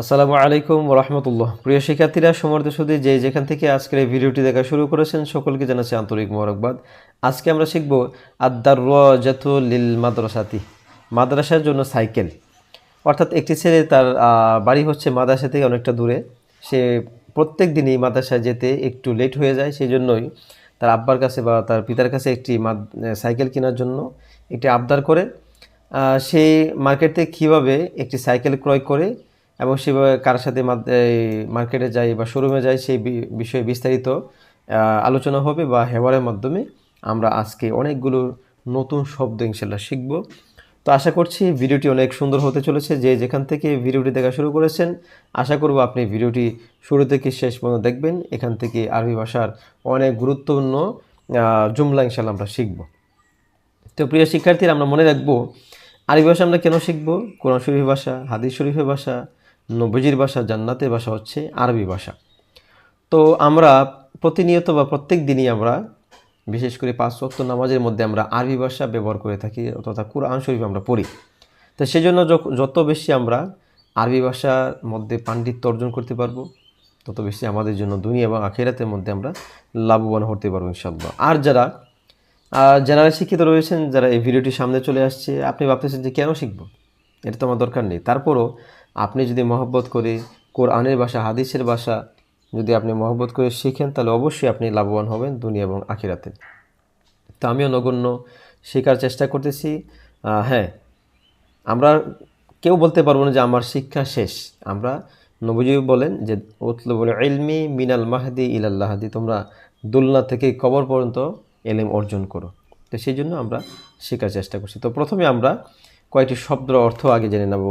আসসালামু আলাইকুম রহমতুল্লাহ। প্রিয় শিক্ষার্থীরা, সমর্থ সুদী যে যেখান থেকে আজকের এই ভিডিওটি দেখা শুরু করেছেন, সকলকে জানাচ্ছি আন্তরিক মোবারকবাদ। আজকে আমরা শিখব আদার রাজাতু লিল মাদ্রাসাতি মাদ্রাসার জন্য সাইকেল। অর্থাৎ একটি ছেলে তার বাড়ি হচ্ছে মাদ্রাসা থেকে অনেকটা দূরে। সে প্রত্যেক দিনই মাদ্রাসায় যেতে একটু লেট হয়ে যায় সেই জন্যই তার আব্বার কাছে বা তার পিতার কাছে একটি সাইকেল কেনার জন্য একটি আবদার করে। সে মার্কেট থেকে কীভাবে একটি সাইকেল ক্রয় করে এবং সেভাবে কার সাথে মার্কেটে যাই বা শোরুমে যাই সেই বিষয়ে বিস্তারিত আলোচনা হবে বা হেওয়ারের মাধ্যমে আমরা আজকে অনেকগুলো নতুন শব্দ ইনশাল্লাহ শিখব। তো আশা করছি ভিডিওটি অনেক সুন্দর হতে চলেছে। যে যেখান থেকে ভিডিওটি দেখা শুরু করেছেন, আশা করব আপনি ভিডিওটি শুরু থেকে শেষ পর্যন্ত দেখবেন। এখান থেকে আরবি ভাষার অনেক গুরুত্বপূর্ণ জুমলা ইনশাল্লাহ আমরা শিখব। তো প্রিয় শিক্ষার্থীরা, আমরা মনে রাখব, আরবি ভাষা আমরা কেন শিখব? কোরআন শরীফের ভাষা, হাদিস শরীফের ভাষা নবজির ভাষা, জান্নাতের ভাষা হচ্ছে আরবি ভাষা। তো আমরা প্রতিনিয়ত বা প্রত্যেক দিনই আমরা, বিশেষ করে পাঁচ ওয়াক্ত নামাজের মধ্যে আমরা আরবি ভাষা ব্যবহার করে থাকি তথা কোরআন শরীফ আমরা পড়ি। তো সেজন্য যত বেশি আমরা আরবি ভাষার মধ্যে পাণ্ডিত্য অর্জন করতে পারব, তত বেশি আমাদের জন্য দুনিয়া এবং আখেরাতের মধ্যে আমরা লাভবান হতে পারব ইনশাল্লাহ আর যারা যারা শিক্ষিত রয়েছেন, যারা এই ভিডিওটি সামনে চলে আসছে, আপনি ভাবতেছেন যে কেন শিখব? এটা তো আমার দরকার নেই। তারপরও আপনি যদি মহব্বত করে কোরআনের ভাষা, হাদিসের ভাষা যদি আপনি মহব্বত করে শিখেন, তাহলে অবশ্যই আপনি লাভবান হবেন দুনিয়া এবং আখিরাতে। তো আমিও নগণ্য শেখার চেষ্টা করতেছি। হ্যাঁ আমরা কেউ বলতে পারব না যে আমার শিক্ষা শেষ। আমরা নবজি বলেন যে উতলু বলে এলমি মিনাল মাহদি ইলাল্লাহাদি তোমরা দুলনা থেকে কবর পর্যন্ত এলেম অর্জন করো। তো সেই জন্য আমরা শেখার চেষ্টা করছি। তো প্রথমে আমরা কয়েকটি শব্দ অর্থ আগে জেনে নেব।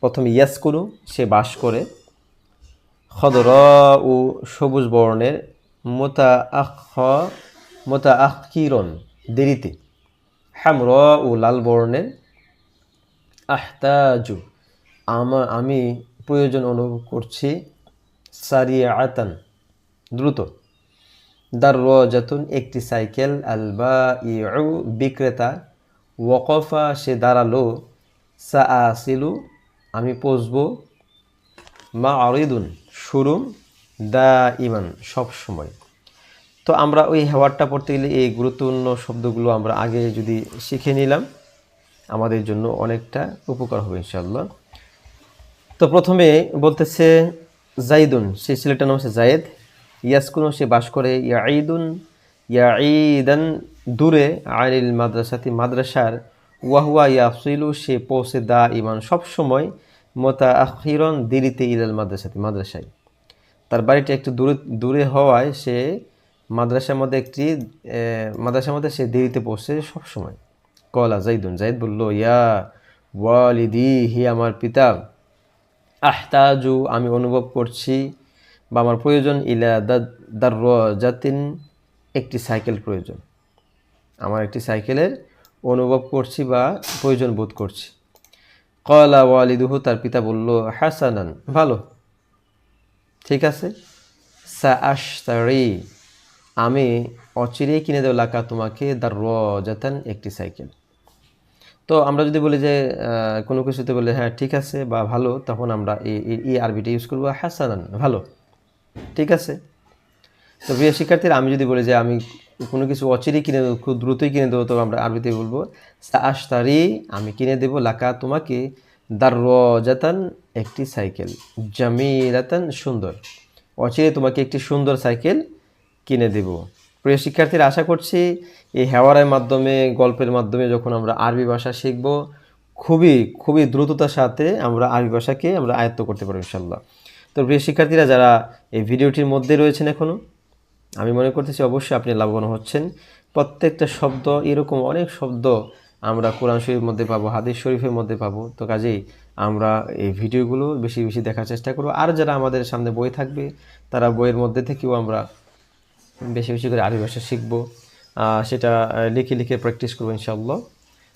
প্রথমে ইয়াসকুনু সে বাস করে খদর ও সবুজ বর্ণের মোতা আখ মোতা আখ কিরণ দেরিতে। হ্যামর ও লাল বর্ণের আহতাজু, আমা, আমি প্রয়োজন অনুভব করছি সারিয়া আতান দ্রুত। দার রজাতুন একটি সাইকেল আলবা ইউ বিক্রেতা। ওয়কফা, সে দাঁড়াল সা আসিলু আমি পৌঁছব মা আরিদুন, শুরুম দা ইমান সব সময়। তো আমরা ওই হেওয়ারটা পড়তে গেলে এই গুরুত্বপূর্ণ শব্দগুলো আমরা আগে যদি শিখে নিলাম, আমাদের জন্য অনেকটা উপকার হবে ইনশাল্লাহ তো প্রথমে বলতেছে জাইদুন, সেই ছেলেটার নাম হচ্ছে জায়েদ। ইয়াসকুন, সে বাস করে ইয়া ইয়াঈদুন, ইয়াঈদান দূরে আইল মাদ্রাসাতি মাদ্রাসার ওয়াহুয়া ইয়াফসিলু, সে পৌঁছে দা ইমান সবসময় মোতা আখিরন দিরিতে ইলাল মাদ্রাসাতে, মাদ্রাসায়। তার বাড়িটা একটু দূরে দূরে হওয়ায় সে মাদ্রাসার মধ্যে একটি মাদ্রাসার মধ্যে সে দেরিতে পৌঁছে সবসময়। কলা জাইদুন জাইদ বলল, ইয়া ওয়ালিদি, হি আমার পিতা, আহতাজু, আমি অনুভব করছি বা আমার প্রয়োজন ইলা দার জাতিন একটি সাইকেল প্রয়োজন। আমার একটি সাইকেলের অনুভব করছি বা প্রয়োজন বোধ করছি। কলা ওয়ালিদুহু, তার পিতা বলল, হাসানান, ভালো। ঠিক আছে? সা আশতারি আমি অচিরেই কিনে দেবো লাকা তোমাকে দার রজাতান একটি সাইকেল। তো আমরা যদি বলি যে কোনো কিছুতে বলে হ্যাঁ ঠিক আছে বা ভালো, তখন আমরা এই আরবিটা ইউজ করব, হাসানান, ভালো। ঠিক আছে? তো প্রিয় শিক্ষার্থীরা, আমি যদি বলি যে, আমি কোনো কিছু অচিরেই কিনে দেবো, খুব দ্রুতই কিনে দেবো তো আমরা আরবিতে বলব আশতারি আমি কিনে দেবো লাকা তোমাকে দার রজাতান একটি সাইকেল জামিরাতান সুন্দর। অচিরে তোমাকে একটি সুন্দর সাইকেল কিনে দেব। প্রিয় শিক্ষার্থীরা, আশা করছি এই হেওয়ারের মাধ্যমে, গল্পের মাধ্যমে যখন আমরা আরবি ভাষা শিখব, খুবই খুবই দ্রুততার সাথে আমরা আরবি ভাষাকে আমরা আয়ত্ত করতে পারব ইনশাল্লাহ তো প্রিয় শিক্ষার্থীরা, যারা এই ভিডিওটির মধ্যে রয়েছেন এখনও আমি মনে করতেছি অবশ্যই আপনি লাভবান হচ্ছেন। প্রত্যেকটা শব্দ, এরকম অনেক শব্দ আমরা কোরআন শরীফের মধ্যে পাবো, হাদিস শরীফের মধ্যে পাবো। তো কাজেই আমরা এই ভিডিওগুলো বেশি বেশি দেখার চেষ্টা করব। আর যারা আমাদের সামনে বই থাকবে, তারা বইয়ের মধ্যে থেকেও আমরা বেশি বেশি করে আরবি ভাষা শিখব। সেটা লিখে লিখে প্র্যাকটিস করব ইনশাল্লাহ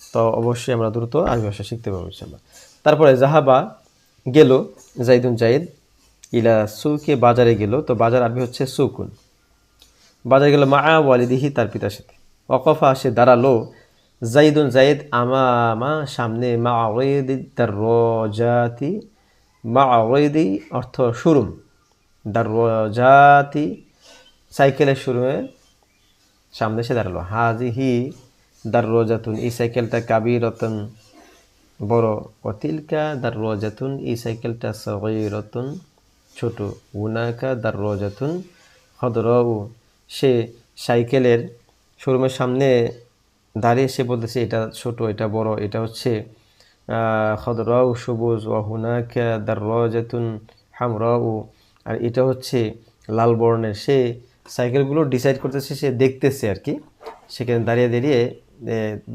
তো অবশ্যই আমরা দ্রুত আরবি ভাষা শিখতে পারব ইনশাল্লাহ তারপরে জাহাবা গেল, জাইদুন জাইদ, ইলা সুকে বাজারে গেল। তো বাজার আরবি হচ্ছে সুকুন। বাজারে গেল মা ওয়ালিদিহি, তার পিতার সাথে। অকফা সে দাঁড়াল। জাইদুন জাইদ আমা আমা সামনে মা ওয়েদ তার রজাতি মা অবৈদি অর্থ শুরুম। দারজাতি, সাইকেলের শুরুমে সামনে এসে দাঁড়াল। হাজিহি দারজাতুন, এই সাইকেলটা কাবিরতন বড়। অতিলকা দারজাতুন, এই সাইকেলটা সগীরতুন ছোট। উনাকা দারজাতুন হদরউ সে সাইকেলের শোরুমের সামনে দাঁড়িয়ে সে বলতেছে, এটা ছোট, এটা বড়, এটা হচ্ছে খদরাউ সবুজ ও হুনাকা দারজাতুন হামরাউ। আর এটা হচ্ছে লাল বর্ণের। সে সাইকেলগুলো ডিসাইড করতেছে, সে দেখতেছে আর কি। সেখানে দাঁড়িয়ে দাঁড়িয়ে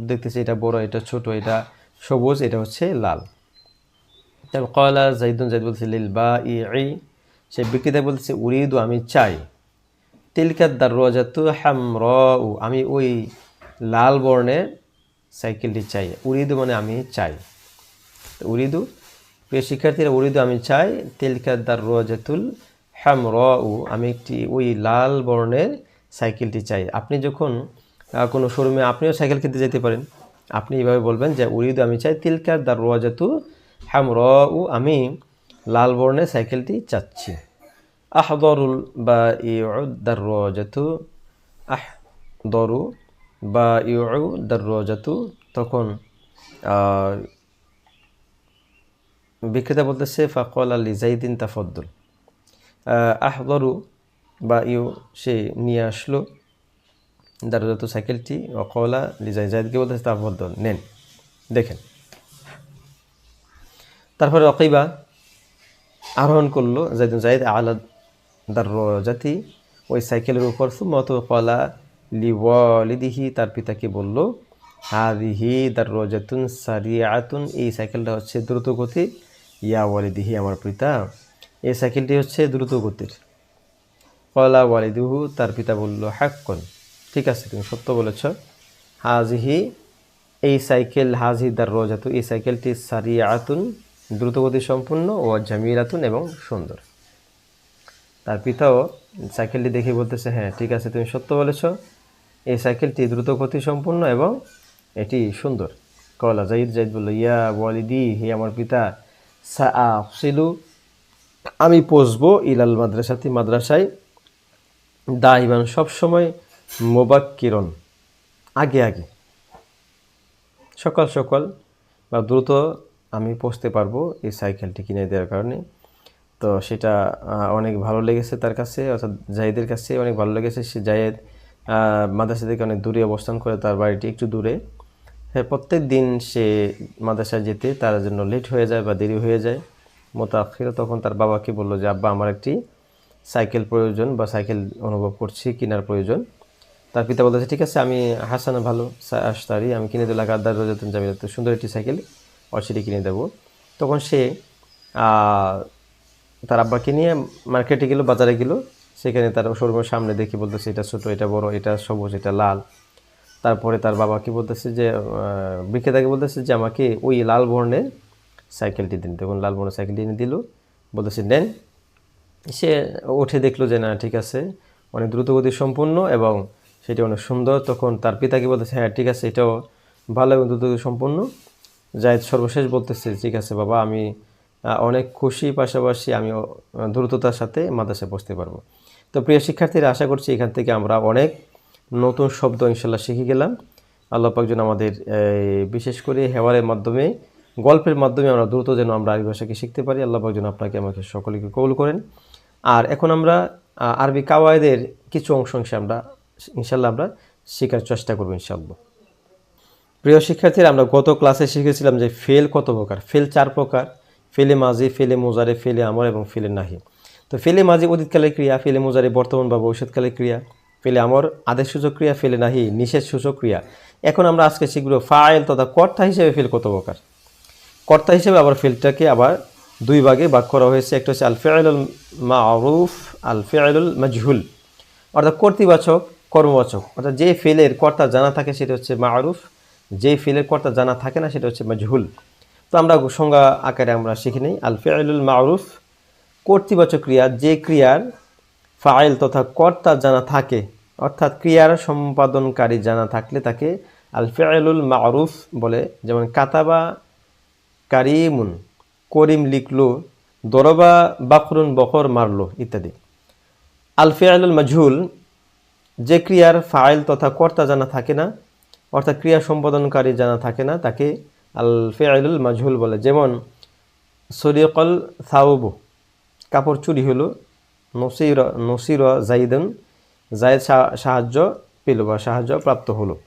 দেখতেছে এটা বড়, এটা ছোট, এটা সবুজ, এটা হচ্ছে লাল। তারপর কয়লা, জাইদুন জাইদ বলছে লিল বা ই সে বিক্রেতা বলতেছে, উরিদু, আমি চাই। তিলকার দারজাতু হামরাউ। আমি ওই লাল বর্ণের সাইকেলটি চাই। উরিদু মানে আমি চাই। উরিদু, প্রিয় শিক্ষার্থীরা, উরিদু আমি চাই তিলকার দারজাতুল হামরাউ। আমি একটি ওই লাল বর্ণের সাইকেলটি চাই। আপনি যখন কোনো শোরুমে, আপনিও সাইকেল কিনতে যেতে পারেন। আপনি এইভাবে বলবেন যে, উরিদু আমি চাই তিলকার দারজাতু হামরাউ। আমি লাল বর্ণের সাইকেলটি চাচ্ছি। আহদরুল বা ইউদ আহ দরু বা ইউ দারজাতু তখন বিক্রেতা বলতেছে, ফাকল আলী জাইদিন তাফদ্দুল আহদরু বা ইউ সে নিয়ে আসলো দারজাতু সাইকেলটি। অকলা লিজাই জাইদকে বলতেছে, তাফদ্দুল, নেন, দেখেন। তারপরে অকিবা আরোহণ করল জাইদুন জাইদ আলা দারজাতি ওই সাইকেলের উপর সুমত কলা লিওয়ালিদিহি, তার পিতাকে বলল, হাদিহি দারজাতুন সারিয়াতুন এই সাইকেলটা হচ্ছে দ্রুত গতির ইয়া ওয়ালিদিহি, আমার পিতা। এই সাইকেলটি হচ্ছে দ্রুত গতির কলা ওয়ালিদুহু, তার পিতা বলল, হাক্কন ঠিক আছে, তুমি সত্য বলেছ। হাজিহি, এই সাইকেল, হাজি দার রোজাতু এই সাইকেলটি সারিয়াতুন দ্রুতগতি সম্পূর্ণ ও জামিরাতুন এবং সুন্দর। তার পিতাও সাইকেলটি দেখে বলতেছে হ্যাঁ ঠিক আছে, তুমি সত্য বলেছ। এই সাইকেলটি দ্রুত গতি সম্পূর্ণ এবং এটি সুন্দর। কলা জাইদ জাইদ বলল, ইয়া ওয়ালিদি, হে আমার পিতা সা আফসিলু আমি পৌঁছবো ইলাল মাদ্রাসাতি মাদ্রাসায় দাইবান সবসময় মোবাক্কিরন, আগে আগে। সকাল সকাল বা দ্রুত আমি পৌঁছতে পারব এই সাইকেলটি কিনে দেওয়ার কারণে। তো সেটা অনেক ভালো লেগেছে তার কাছে অর্থাৎ জাহিদের কাছে অনেক ভালো লেগেছে। সে আহ, মাদ্রাসা থেকে অনেক দূরে অবস্থান করে তার বাড়িটি একটু দূরে। হ্যাঁ প্রত্যেক দিন সে মাদ্রাসায় যেতে তার জন্য লেট হয়ে যায় বা দেরি হয়ে যায়। মোতাক্ষির তখন তার বাবাকে বলল যে আব্বা আমার একটি সাইকেল প্রয়োজন বা সাইকেল অনুভব করছি কেনার প্রয়োজন। তার পিতা বলতেছে ঠিক আছে আমি হাসানা ভালো আশতারি আমি কিনে দিলাম। আদার রোজাতুন জামিলাত সুন্দর একটি সাইকেল আর সেটি কিনে দেবো। তখন সে তার আব্বাকে নিয়ে মার্কেটে গেল, বাজারে গেল। সেখানে তার শোরুমের সামনে দেখি বলতেছে, এটা ছোট, এটা বড়, এটা সবুজ, এটা লাল। তারপরে তার বাবা কি বলতেছে যে বিক্রেতাকে বলতেছে যে, আমাকে ওই লাল বর্ণের সাইকেলটি দিন। তখন লাল বর্ণের সাইকেলটি এনে দিল। বলতেছে, নেন। সে উঠে দেখল যে, না, ঠিক আছে। অনেক দ্রুতগতি সম্পূর্ণ এবং সেটি অনেক সুন্দর। তখন তার পিতাকে বলতেছে হ্যাঁ ঠিক আছে, এটাও ভালো এবং দ্রুতগতি সম্পূর্ণ। জায়দ সর্বশেষ বলতেছে, ঠিক আছে বাবা, আমি অনেক খুশি পাশাপাশি আমি দ্রুততার সাথে মাদ্রাসায় বসতে পারব। তো প্রিয় শিক্ষার্থীরা, আশা করছি এখান থেকে আমরা অনেক নতুন শব্দ ইনশাল্লাহ শিখে গেলাম। আল্লাহ পাক যেন আমাদের বিশেষ করে হেওয়ারের মাধ্যমে, গল্পের মাধ্যমে আমরা দ্রুত যেন আমরা আরবি ভাষাকে শিখতে পারি। আল্লাহ পাক যেন আপনাকে, আমাকে সকলকে কবুল করেন। আর এখন আমরা আরবি কাওয়ায়দের কিছু অংশ অংশে আমরা, ইনশাল্লাহ আমরা শেখার চেষ্টা করব ইনশাল্লাহ। প্রিয় শিক্ষার্থীরা, আমরা গত ক্লাসে শিখেছিলাম যে ফেল কত প্রকার? ফেল চার প্রকার। ফেলে মাঝি, ফেলে মোজারে, ফেলে আমর এবং ফেলে নাহি। তো ফেলে মাঝি অতীতকালের ক্রিয়া, ফেলে মোজারে বর্তমান বা ভবিষ্যৎকালের ক্রিয়া, ফেলে আমর আদেশ সূচক ক্রিয়া, ফেলে নাহি নিষেধ সূচক ক্রিয়া। এখন আমরা আজকে শিখব ফাইল তথা কর্তা হিসেবে ফেল কত প্রকার। কর্তা হিসেবে আবার ফেলটাকে আবার দুই ভাগে ভাগ করা হয়েছে। একটা হচ্ছে আল ফেআলুল মারুফ আল ফেআলুল মাজহুল। অর্থাৎ কর্তৃবাচক, কর্মবাচক। অর্থাৎ যে ফেলের কর্তা জানা থাকে সেটা হচ্ছে মারুফ, যে ফেলের কর্তা জানা থাকে না সেটা হচ্ছে মাজহুল। তো আমরা সংজ্ঞা আকারে আমরা শিখে নিই। আল ফেআলুল মারুফ কর্তৃবাচক ক্রিয়া, যে ক্রিয়ার ফাইল তথা কর্তা জানা থাকে, অর্থাৎ ক্রিয়ার সম্পাদনকারী জানা থাকলে তাকে আল ফেআলুল মারুফ বলে। যেমন, কাতাবা কারিমুন, করিম লিখলো, দরবা বাকরুন বকর মারলো ইত্যাদি। আল ফেয়ালুল মাজহুল যে ক্রিয়ার ফাইল তথা কর্তা জানা থাকে না, অর্থাৎ ক্রিয়া সম্পাদনকারী জানা থাকে না, তাকে আল ফেয়ালুল মাজহুল বলে, যেমন, সরিকল থাউবু কাপড় চুরি হলো, নসির নসির জাইদন জায়দ সাহায্য পেল বা সাহায্য প্রাপ্ত হলো।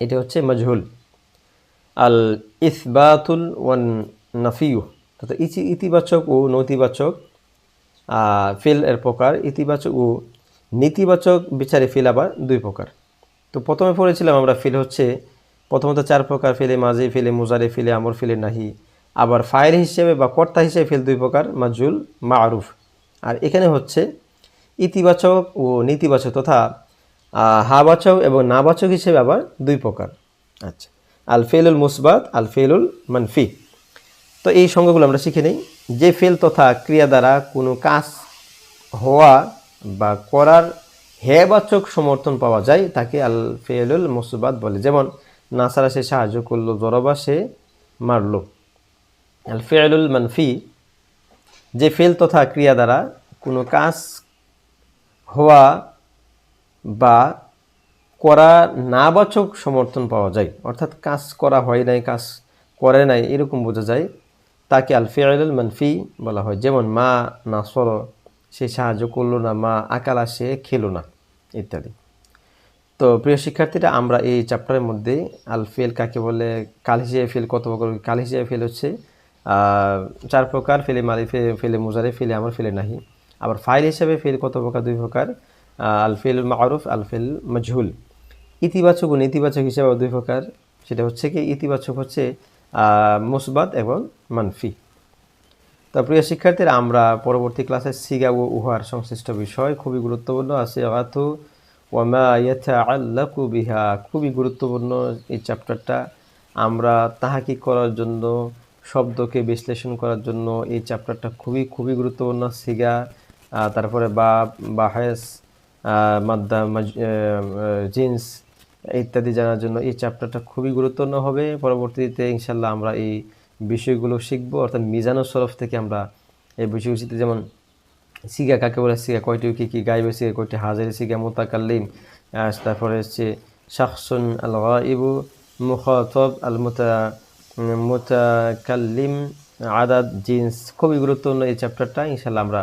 এটা হচ্ছে মজহুল। আল ইসবাতুল ওয়ান নাফিউ ইতি- ইতিবাচক ও নতিবাচক ফিল এর প্রকার, ইতিবাচক ও নেতিবাচক বিচারে ফিল আবার দুই প্রকার। তো প্রথমে পড়েছিলাম আমরা ফিল হচ্ছে প্রথমত চার প্রকার ফেলে মাঝে ফেলে মুজারে ফেলে আমর, ফেলে নাহি। আবার ফাইল হিসেবে বা কর্তা হিসেবে ফেল দুই প্রকার, মাজুল, মারুফ। আর এখানে হচ্ছে ইতিবাচক ও নেতিবাচক তথা হাবাচক এবং নাবাচক হিসেবে আবার দুই প্রকার। আচ্ছা। আল ফেলুল মুসবাত, আল ফেলুল মানফি। তো এই সংজ্ঞাগুলো আমরা শিখে নিই। যে ফেল তথা ক্রিয়া দ্বারা কোনো কাজ হওয়া বা করার হেবাচক সমর্থন পাওয়া যায়, তাকে আল ফেলুল মুসবাত বলে। যেমন নাসারা সে সাহায্য করল, জরবা সে মারলো। আল ফেলুল মানফি, যে ফেল তথা ক্রিয়া দ্বারা কোনো কাজ হওয়া বা করা নাবাচক সমর্থন পাওয়া যায়, অর্থাৎ কাজ করা হয় নাই, কাজ করে নাই, এরকম বোঝা যায়, তাকে আল ফিয়াল মানফি বলা হয়। যেমন মা না সর সে সাহায্য করল না, মা আকালা সে খেলো না, ইত্যাদি। তো প্রিয় শিক্ষার্থীরা, আমরা এই চ্যাপ্টারের মধ্যে আল ফেল কাকে বলে, কাল ফেল কত প্রকার, কাল ফেল হচ্ছে চার প্রকার, ফেলে মালি ফেলে মুজারে, ফেলে আমার ফেলে নাহি। আবার ফাইল হিসেবে ফেল কত প্রকার, দুই প্রকার আল ফেল মারুফ, আল ফেল মজহুল। ইতিবাচক ও নেতিবাচক হিসেবে দুই প্রকার, সেটা হচ্ছে কি, ইতিবাচক হচ্ছে মুসবাদ এবং মানফি। তো প্রিয় শিক্ষার্থীরা, আমরা পরবর্তী ক্লাসে সিগা ও উহার সংশ্লিষ্ট বিষয় খুবই গুরুত্বপূর্ণ আছে আতু ওয়ামা ইয়াতাআল্লাকু বিহা। খুবই গুরুত্বপূর্ণ এই চ্যাপ্টারটা। আমরা তাহাকি করার জন্য, শব্দকে বিশ্লেষণ করার জন্য এই চ্যাপ্টারটা খুবই খুবই গুরুত্বপূর্ণ সিগা। তারপরে বা, বাহেস মাদ্দা জিন্স ইত্যাদি জানার জন্য এই চ্যাপ্টারটা খুবই গুরুত্বপূর্ণ হবে। পরবর্তীতে ইনশাল্লাহ আমরা এই বিষয়গুলো শিখব। অর্থাৎ মিজানো সরফ থেকে আমরা এই বিষয়গুলিতে যেমন সিগা কাকে বলে? সিগা কয়টি কি কি গাইবে? সিগা কয়টি হাজারি? সিগা মোতাকাল্লিম। তারপরে হচ্ছে শাকসুন আল গাইবু মুখাতব আল মুতা মুতাকাল্লিম আদাদ জিন্স। খুবই গুরুত্বপূর্ণ এই চ্যাপ্টারটা ইনশাল্লাহ আমরা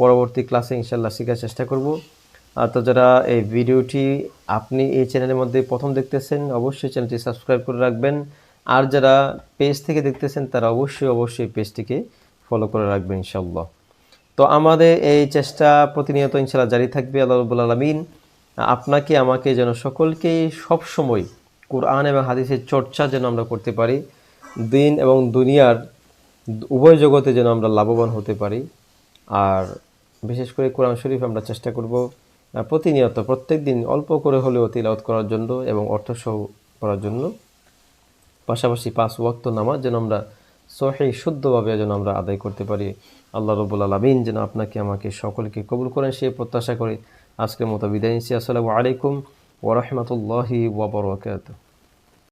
পরবর্তী ক্লাসে ইনশাল্লাহ শেখার চেষ্টা করব। আর তো যারা এই ভিডিওটি আপনি এই চ্যানেলের মধ্যে প্রথম দেখতেছেন, অবশ্যই চ্যানেলটি সাবস্ক্রাইব করে রাখবেন। আর যারা পেজ থেকে দেখতেছেন, তারা অবশ্যই অবশ্যই পেজটিকে ফলো করে রাখবেন ইনশাল্লাহ তো আমাদের এই চেষ্টা প্রতিনিয়ত ইনশাল্লাহ জারি থাকবে, আল্লাহ রবুল আলমিন। আপনাকে, আমাকে যেন সকলকেই সবসময় কোরআন এবং হাদিসের চর্চা যেন আমরা করতে পারি, দিন এবং দুনিয়ার উভয় জগতে যেন আমরা লাভবান হতে পারি। আর বিশেষ করে কোরআন শরীফ আমরা চেষ্টা করব প্রতিনিয়ত প্রত্যেক দিন অল্প করে হলেও তিলাওয়াত করার জন্য এবং অর্থসহ করার জন্য। পাশাপাশি পাঁচ ওয়াক্ত নামাজ যেন আমরা সহি, শুদ্ধভাবে যেন আমরা আদায় করতে পারি। আল্লাহ রবুল আলমিন যেন আপনাকে, আমাকে সকলকে কবুল করেন সে প্রত্যাশা করে। আজকের মতো বিদায় নিচ্ছি। আসসালামু আলাইকুম ওরহমতুল্লাহি ওবরাকাতুহ